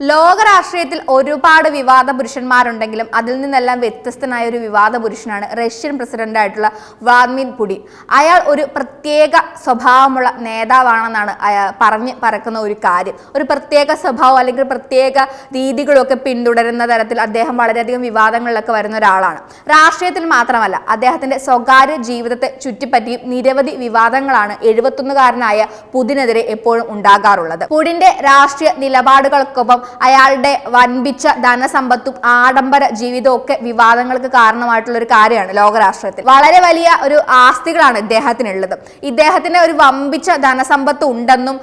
ലോക രാഷ്ട്രീയത്തിൽ ഒരുപാട് വിവാദ പുരുഷന്മാരുണ്ടെങ്കിലും അതിൽ നിന്നെല്ലാം വ്യത്യസ്തനായ ഒരു വിവാദ പുരുഷനാണ് റഷ്യൻ പ്രസിഡന്റായിട്ടുള്ള വ്ളാദിമിർ പുടിൻ. അയാൾ ഒരു പ്രത്യേക സ്വഭാവമുള്ള നേതാവാണെന്നാണ് പറഞ്ഞ് പറക്കുന്ന ഒരു കാര്യം. ഒരു പ്രത്യേക സ്വഭാവം അല്ലെങ്കിൽ പ്രത്യേക രീതികളൊക്കെ പിന്തുടരുന്ന തരത്തിൽ അദ്ദേഹം വളരെയധികം വിവാദങ്ങളിലൊക്കെ വരുന്ന ഒരാളാണ്. രാഷ്ട്രീയത്തിൽ മാത്രമല്ല അദ്ദേഹത്തിന്റെ സ്വകാര്യ ജീവിതത്തെ ചുറ്റിപ്പറ്റിയും നിരവധി വിവാദങ്ങളാണ് എഴുപത്തൊന്നുകാരനായ പുതിനെതിരെ എപ്പോഴും ഉണ്ടാകാറുള്ളത്. പുടിന്റെ രാഷ്ട്രീയ നിലപാടുകൾക്കൊപ്പം അയാളുടെ വൻപിച്ച ധനസമ്പത്തും ആഡംബര ജീവിതവും ഒക്കെ വിവാദങ്ങൾക്ക് കാരണമായിട്ടുള്ള ഒരു കാര്യമാണ് ലോകരാഷ്ട്രത്തിൽ. വളരെ വലിയ ഒരു ആസ്തികളാണ് ഇദ്ദേഹത്തിനുള്ളത്. ഇദ്ദേഹത്തിന് ഒരു വമ്പിച്ച ധനസമ്പത്ത് ഉണ്ടെന്നും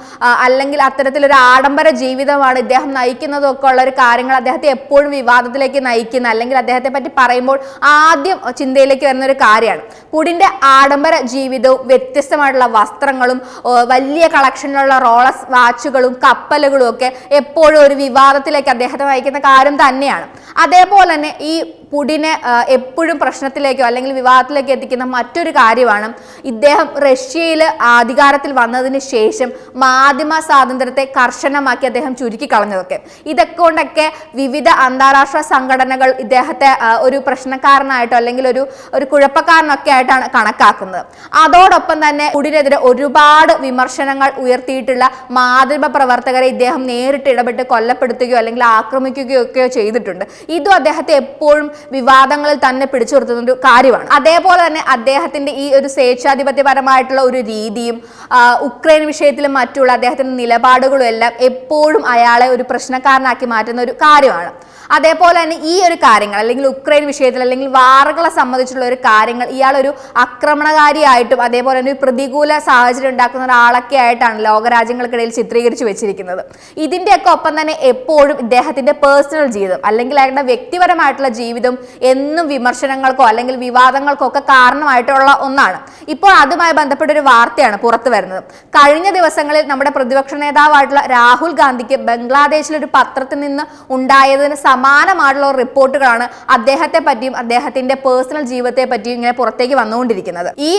അല്ലെങ്കിൽ അത്തരത്തിലൊരു ആഡംബര ജീവിതമാണ് ഇദ്ദേഹം നയിക്കുന്നതും ഒക്കെ ഉള്ള ഒരു കാര്യങ്ങൾ അദ്ദേഹത്തെ എപ്പോഴും വിവാദത്തിലേക്ക് നയിക്കുന്ന അല്ലെങ്കിൽ അദ്ദേഹത്തെ പറ്റി പറയുമ്പോൾ ആദ്യം ചിന്തയിലേക്ക് വരുന്ന ഒരു കാര്യമാണ്. പുടിന്റെ ആഡംബര ജീവിതവും വ്യത്യസ്തമായിട്ടുള്ള വസ്ത്രങ്ങളും വലിയ കളക്ഷനിലുള്ള റോളസ് വാച്ചുകളും കപ്പലുകളും ഒക്കെ എപ്പോഴും ഒരു വിവാദത്തിലേക്ക് അദ്ദേഹത്തെ നയിക്കുന്ന കാര്യം തന്നെയാണ്. അതേപോലെ തന്നെ ഈ പുടിനെ എപ്പോഴും പ്രശ്നത്തിലേക്കോ അല്ലെങ്കിൽ വിവാദത്തിലേക്കോ എത്തിക്കുന്ന മറ്റൊരു കാര്യമാണ് ഇദ്ദേഹം റഷ്യയിൽ അധികാരത്തിൽ വന്നതിന് ശേഷം മാധ്യമ സ്വാതന്ത്ര്യത്തെ കർശനമാക്കി അദ്ദേഹം ചുരുക്കി കളഞ്ഞതൊക്കെ. ഇതൊക്കെ കൊണ്ടൊക്കെ വിവിധ അന്താരാഷ്ട്ര സംഘടനകൾ ഇദ്ദേഹത്തെ ഒരു പ്രശ്നക്കാരനായിട്ടോ അല്ലെങ്കിൽ ഒരു ഒരു കുഴപ്പക്കാരനൊക്കെ ആയിട്ടാണ് കണക്കാക്കുന്നത്. അതോടൊപ്പം തന്നെ പുടിനെതിരെ ഒരുപാട് വിമർശനങ്ങൾ ഉയർത്തിയിട്ടുള്ള മാധ്യമ പ്രവർത്തകരെ ഇദ്ദേഹം നേരിട്ട് ഇടപെട്ട് കൊല്ലപ്പെടുത്തുകയോ അല്ലെങ്കിൽ ആക്രമിക്കുകയോ ഒക്കെയോ ചെയ്തിട്ടുണ്ട്. ഇതും അദ്ദേഹത്തെ എപ്പോഴും വിവാദങ്ങളിൽ തന്നെ പിടിച്ചു നിർത്തുന്ന ഒരു കാര്യമാണ്. അതേപോലെ തന്നെ അദ്ദേഹത്തിന്റെ ഈ ഒരു സ്വേച്ഛാധിപത്യപരമായിട്ടുള്ള ഒരു രീതിയും ഉക്രൈൻ വിഷയത്തിലും മറ്റുള്ള അദ്ദേഹത്തിന്റെ നിലപാടുകളും എല്ലാം എപ്പോഴും അയാളെ ഒരു പ്രശ്നക്കാരനാക്കി മാറ്റുന്ന ഒരു കാര്യമാണ്. അതേപോലെ തന്നെ ഈ ഒരു കാര്യങ്ങൾ അല്ലെങ്കിൽ ഉക്രൈൻ വിഷയത്തിൽ അല്ലെങ്കിൽ വാറുകളെ സംബന്ധിച്ചുള്ള ഒരു കാര്യങ്ങൾ ഇയാളൊരു ആക്രമണകാരിയായിട്ടും അതേപോലെ തന്നെ ഒരു പ്രതികൂല സാഹചര്യം ഉണ്ടാക്കുന്ന ഒരാളൊക്കെ ആയിട്ടാണ് ലോകരാജ്യങ്ങൾക്കിടയിൽ ചിത്രീകരിച്ചു വെച്ചിരിക്കുന്നത്. ഇതിന്റെയൊക്കെ ഒപ്പം തന്നെ എപ്പോഴും ഇദ്ദേഹത്തിന്റെ പേഴ്സണൽ ജീവിതം അല്ലെങ്കിൽ അയാളുടെ വ്യക്തിപരമായിട്ടുള്ള ജീവിതം എന്നും വിമർശനങ്ങൾക്കോ അല്ലെങ്കിൽ വിവാദങ്ങൾക്കോ ഒക്കെ കാരണമായിട്ടുള്ള ഒന്നാണ്. ഇപ്പോൾ അതുമായി ബന്ധപ്പെട്ട ഒരു വാർത്തയാണ് പുറത്തു വരുന്നത്. കഴിഞ്ഞ ദിവസങ്ങളിൽ നമ്മുടെ പ്രതിപക്ഷ നേതാവായിട്ടുള്ള രാഹുൽ ഗാന്ധിക്ക് ബംഗ്ലാദേശിൽ ഒരു പത്രത്തിൽ നിന്ന് ഉണ്ടായതിന് സമാനമായിട്ടുള്ള റിപ്പോർട്ടുകളാണ് അദ്ദേഹത്തെ പറ്റിയും അദ്ദേഹത്തിന്റെ പേഴ്സണൽ ജീവിതത്തെ പറ്റിയും ഇങ്ങനെ പുറത്തേക്ക് വന്നുകൊണ്ടിരിക്കുന്നത്. ഈ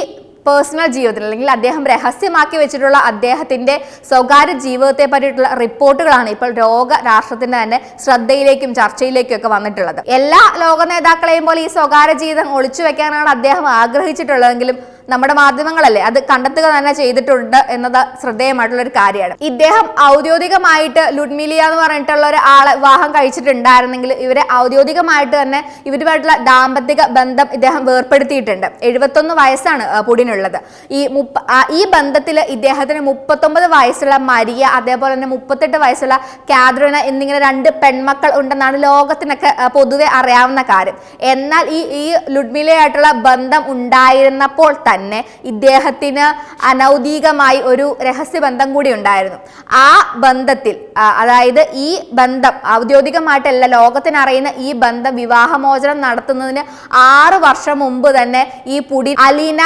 പേഴ്സണൽ ജീവിതത്തിൽ അല്ലെങ്കിൽ അദ്ദേഹം രഹസ്യമാക്കി വെച്ചിട്ടുള്ള അദ്ദേഹത്തിന്റെ സ്വകാര്യ ജീവിതത്തെ പറ്റിയിട്ടുള്ള റിപ്പോർട്ടുകളാണ് ഇപ്പോൾ ലോക രാഷ്ട്രത്തിന്റെ തന്നെ ശ്രദ്ധയിലേക്കും ചർച്ചയിലേക്കും ഒക്കെ വന്നിട്ടുള്ളത്. എല്ലാ ലോക നേതാക്കളെയും പോലെ ഈ സ്വകാര്യ ജീവിതം ഒളിച്ചു വെക്കാനാണ് അദ്ദേഹം ആഗ്രഹിച്ചിട്ടുള്ളതെങ്കിലും നമ്മുടെ മാധ്യമങ്ങളല്ലേ? അത് കണ്ടെത്തുക തന്നെ ചെയ്തിട്ടുണ്ട് എന്നത് ശ്രദ്ധേയമായിട്ടുള്ള ഒരു കാര്യമാണ്. ഇദ്ദേഹം ഔദ്യോഗികമായിട്ട് ലുഡ്മിലിയ എന്ന് പറഞ്ഞിട്ടുള്ള ഒരു ആളെ വിവാഹം കഴിച്ചിട്ടുണ്ടായിരുന്നെങ്കിൽ ഇവരെ ഔദ്യോഗികമായിട്ട് തന്നെ ഇവരുമായിട്ടുള്ള ദാമ്പത്തിക ബന്ധം ഇദ്ദേഹം വേർപ്പെടുത്തിയിട്ടുണ്ട്. എഴുപത്തൊന്ന് വയസ്സാണ് പുടിനുള്ളത്. ഈ മുപ്പ ഈ ബന്ധത്തിൽ ഇദ്ദേഹത്തിന് മുപ്പത്തൊമ്പത് വയസ്സുള്ള മരിയ അതേപോലെ തന്നെ മുപ്പത്തെട്ട് വയസ്സുള്ള കാദ്രന എന്നിങ്ങനെ രണ്ട് പെൺമക്കൾ ഉണ്ടെന്നാണ് ലോകത്തിനൊക്കെ പൊതുവെ അറിയാവുന്ന കാര്യം. എന്നാൽ ഈ ഈ ലുഡ്മിലയായിട്ടുള്ള ബന്ധം ഉണ്ടായിരുന്നപ്പോൾ തന്നെ ഇദ്ദേഹത്തിന് അനൗദ്യോഗികമായി ഒരു രഹസ്യബന്ധം കൂടി ഉണ്ടായിരുന്നു. ആ ബന്ധത്തിൽ അതായത് ഈ ബന്ധം ഔദ്യോഗികമായിട്ടല്ല ലോകത്തിന് അറിയുന്ന ഈ ബന്ധം വിവാഹമോചനം നടത്തുന്നതിന് ആറ് വർഷം മുമ്പ് തന്നെ ഈ പുടി അലീന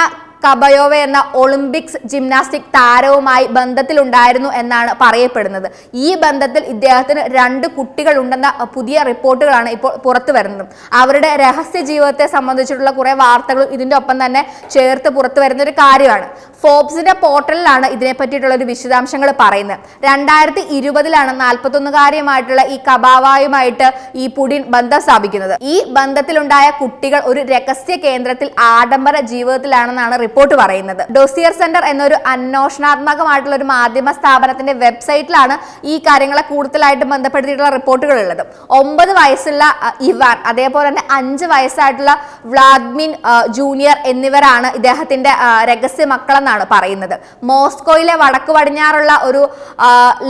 കബയോവ എന്ന ഒളിമ്പിക്സ് ജിംനാസ്റ്റിക് താരവുമായി ബന്ധത്തിലുണ്ടായിരുന്നു എന്നാണ് പറയപ്പെടുന്നത്. ഈ ബന്ധത്തിൽ ഇദ്ദേഹത്തിന് രണ്ട് കുട്ടികൾ ഉണ്ടെന്ന പുതിയ റിപ്പോർട്ടുകളാണ് ഇപ്പോൾ പുറത്തു വരുന്നത്. അവരുടെ രഹസ്യ ജീവിതത്തെ സംബന്ധിച്ചിട്ടുള്ള കുറെ വാർത്തകളും ഇതിന്റെ ഒപ്പം തന്നെ ചേർത്ത് പുറത്തു വരുന്ന ഒരു കാര്യമാണ്. ഫോബ്സിന്റെ പോർട്ടലിലാണ് ഇതിനെ പറ്റിയിട്ടുള്ള ഒരു വിശദാംശങ്ങൾ പറയുന്നത്. രണ്ടായിരത്തി ഇരുപതിലാണ് നാൽപ്പത്തൊന്നുകാരിയുമായിട്ടുള്ള ഈ കബാവായുമായിട്ട് ഈ പുടിൻ ബന്ധം സ്ഥാപിക്കുന്നത്. ഈ ബന്ധത്തിലുണ്ടായ കുട്ടികൾ ഒരു രഹസ്യ കേന്ദ്രത്തിൽ ആഡംബര ജീവിതത്തിലാണെന്നാണ് റിപ്പോർട്ട് പറയുന്നത്. ഡോസിയർ സെന്റർ എന്നൊരു അന്വേഷണാത്മകമായിട്ടുള്ള ഒരു മാധ്യമ സ്ഥാപനത്തിന്റെ വെബ്സൈറ്റിലാണ് ഈ കാര്യങ്ങളെ കൂടുതലായിട്ട് ബന്ധപ്പെടുത്തിയിട്ടുള്ള റിപ്പോർട്ടുകൾ ഉള്ളത്. ഒമ്പത് വയസ്സുള്ള ഇവാൻ അതേപോലെ തന്നെ അഞ്ച് വയസ്സായിട്ടുള്ള വ്ളാദ്മിൻ ജൂനിയർ എന്നിവരാണ് ഇദ്ദേഹത്തിന്റെ രഹസ്യ മക്കളെന്നാണ് പറയുന്നത്. മോസ്കോയിലെ വടക്ക് പടിഞ്ഞാറുള്ള ഒരു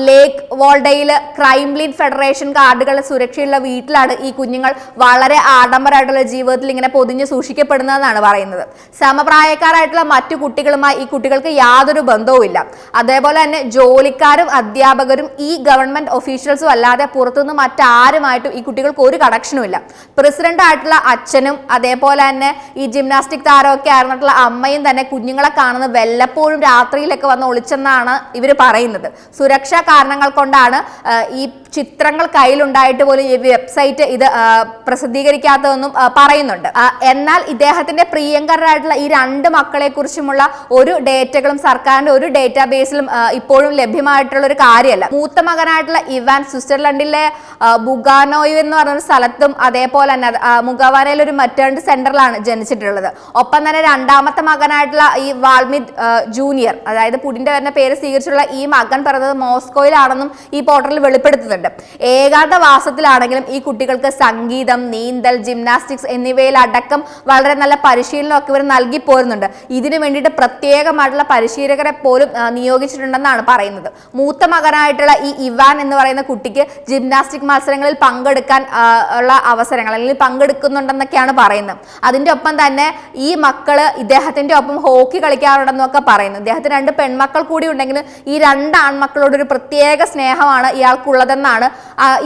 ലേക്ക് വോൾഡയിൽ ക്രൈംലിൻ ഫെഡറേഷൻ കാർഡുകളുടെ സുരക്ഷയുള്ള വീട്ടിലാണ് ഈ കുഞ്ഞുങ്ങൾ വളരെ ആഡംബരമായിട്ടുള്ള ജീവിതത്തിൽ ഇങ്ങനെ പൊതിഞ്ഞ് സൂക്ഷിക്കപ്പെടുന്നതെന്നാണ് പറയുന്നത്. സമപ്രായക്കാരായിട്ടുള്ള മറ്റു കുട്ടികളുമായി ഈ കുട്ടികൾക്ക് യാതൊരു ബന്ധവുമില്ല. അതേപോലെ തന്നെ ജോലിക്കാരും അധ്യാപകരും ഈ ഗവൺമെന്റ് ഒഫീഷ്യൽസും അല്ലാതെ പുറത്തുനിന്ന് മറ്റാരുമായിട്ടും ഈ കുട്ടികൾക്ക് ഒരു കണക്ഷനും ഇല്ല. പ്രസിഡന്റ് ആയിട്ടുള്ള അച്ഛനും അതേപോലെ തന്നെ ഈ ജിംനാസ്റ്റിക് താരമൊക്കെ ആയിരുന്നിട്ടുള്ള അമ്മയും തന്നെ കുഞ്ഞുങ്ങളെ കാണുന്നത് വല്ലപ്പോഴും രാത്രിയിലൊക്കെ വന്ന് ഒളിച്ചെന്നാണ് ഇവർ പറയുന്നത്. സുരക്ഷാ കാരണങ്ങൾ കൊണ്ടാണ് ഈ ചിത്രങ്ങൾ കയ്യിലുണ്ടായിട്ട് പോലും ഈ വെബ്സൈറ്റ് ഇത് പ്രസിദ്ധീകരിക്കാത്തതെന്നും പറയുന്നുണ്ട്. എന്നാൽ ഇദ്ദേഹത്തിന്റെ പ്രിയങ്കരായിട്ടുള്ള ഈ രണ്ട് മക്കൾ കുറിച്ചുമുള്ള ഒരു ഡേറ്റകളും സർക്കാരിന്റെ ഒരു ഡേറ്റാബേസിലും ഇപ്പോഴും ലഭ്യമായിട്ടുള്ള ഒരു കാര്യമല്ല. മൂത്ത മകനായിട്ടുള്ള ഇവാൻ സ്വിറ്റ്സർലൻഡിലെ ബുഗാനോയു എന്ന് പറഞ്ഞ സ്ഥലത്തും അതേപോലെ തന്നെ മുഗവാനയിലെ ഒരു മറ്റേണിറ്റി സെന്ററിലാണ് ജനിച്ചിട്ടുള്ളത്. ഒപ്പം തന്നെ രണ്ടാമത്തെ മകനായിട്ടുള്ള ഈ വാൾമിത് ജൂനിയർ അതായത് പുടിന്റെ വരുന്ന പേര് സ്വീകരിച്ചുള്ള ഈ മകൻ പറഞ്ഞത് മോസ്കോയിലാണെന്നും ഈ പോർട്ടലിൽ വെളിപ്പെടുത്തുന്നുണ്ട്. ഏകാന്തവാസത്തിലാണെങ്കിലും ഈ കുട്ടികൾക്ക് സംഗീതം നീന്തൽ ജിംനാസ്റ്റിക്സ് എന്നിവയിൽ അടക്കം വളരെ നല്ല പരിശീലനമൊക്കെ ഇവർ നൽകി പോരുന്നുണ്ട്. ഇതിനു വേണ്ടിയിട്ട് പ്രത്യേകമായിട്ടുള്ള പരിശീലകരെ പോലും നിയോഗിച്ചിട്ടുണ്ടെന്നാണ് പറയുന്നത്. മൂത്ത മകനായിട്ടുള്ള ഈ ഇവാൻ എന്ന് പറയുന്ന കുട്ടിക്ക് ജിംനാസ്റ്റിക് മത്സരങ്ങളിൽ പങ്കെടുക്കാൻ ഉള്ള അവസരങ്ങൾ അല്ലെങ്കിൽ പങ്കെടുക്കുന്നുണ്ടെന്നൊക്കെയാണ് പറയുന്നത്. അതിന്റെ ഒപ്പം തന്നെ ഈ മക്കൾ ഇദ്ദേഹത്തിന്റെ ഒപ്പം ഹോക്കി കളിക്കാറുണ്ടെന്നൊക്കെ പറയുന്നു. ഇദ്ദേഹത്തിന് രണ്ട് പെൺമക്കൾ കൂടി ഉണ്ടെങ്കിലും ഈ രണ്ട് ആൺമക്കളോട് ഒരു പ്രത്യേക സ്നേഹമാണ് ഇയാൾക്കുള്ളതെന്നാണ്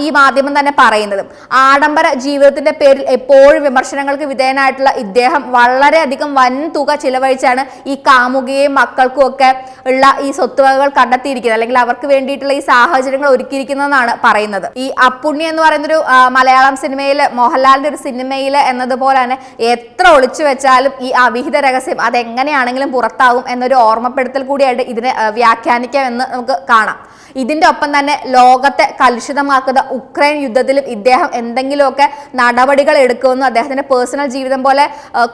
ഈ മാധ്യമം തന്നെ പറയുന്നത്. ആഡംബര ജീവിതത്തിന്റെ പേരിൽ എപ്പോഴും വിമർശനങ്ങൾക്ക് വിധേയനായിട്ടുള്ള ഇദ്ദേഹം വളരെയധികം വൻ തുക ചിലവഴിച്ചാണ് ഈ കാമുകയും മക്കൾക്കും ഒക്കെ ഉള്ള ഈ സ്വത്തുവകകൾ കണ്ടെത്തിയിരിക്കുന്നത്. അല്ലെങ്കിൽ അവർക്ക് വേണ്ടിയിട്ടുള്ള ഈ സാഹചര്യങ്ങൾ ഒരുക്കിയിരിക്കുന്നതെന്നാണ് പറയുന്നത്. ഈ അപ്പുണ്ണി എന്ന് പറയുന്നൊരു മലയാളം സിനിമയിൽ മോഹൻലാലിന്റെ ഒരു സിനിമയിൽ എന്നതുപോലെ തന്നെ എത്ര ഒളിച്ചു വെച്ചാലും ഈ അവിഹിത രഹസ്യം അതെങ്ങനെയാണെങ്കിലും പുറത്താകും എന്നൊരു ഓർമ്മപ്പെടുത്തൽ കൂടിയായിട്ട് ഇതിനെ വ്യാഖ്യാനിക്കാം എന്ന് നമുക്ക് കാണാം. ഇതിന്റെ ഒപ്പം തന്നെ ലോകത്തെ കലുഷിതമാക്കുന്ന ഉക്രൈൻ യുദ്ധത്തിലും ഇദ്ദേഹം എന്തെങ്കിലുമൊക്കെ നടപടികൾ എടുക്കുമെന്നും അദ്ദേഹത്തിന്റെ പേഴ്സണൽ ജീവിതം പോലെ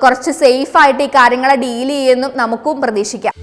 കുറച്ച് സേഫ് ആയിട്ട് ഈ കാര്യങ്ങളെ ഡീൽ ചെയ്യുമെന്നും നമുക്കും പ്രതീക്ഷിക്കാം.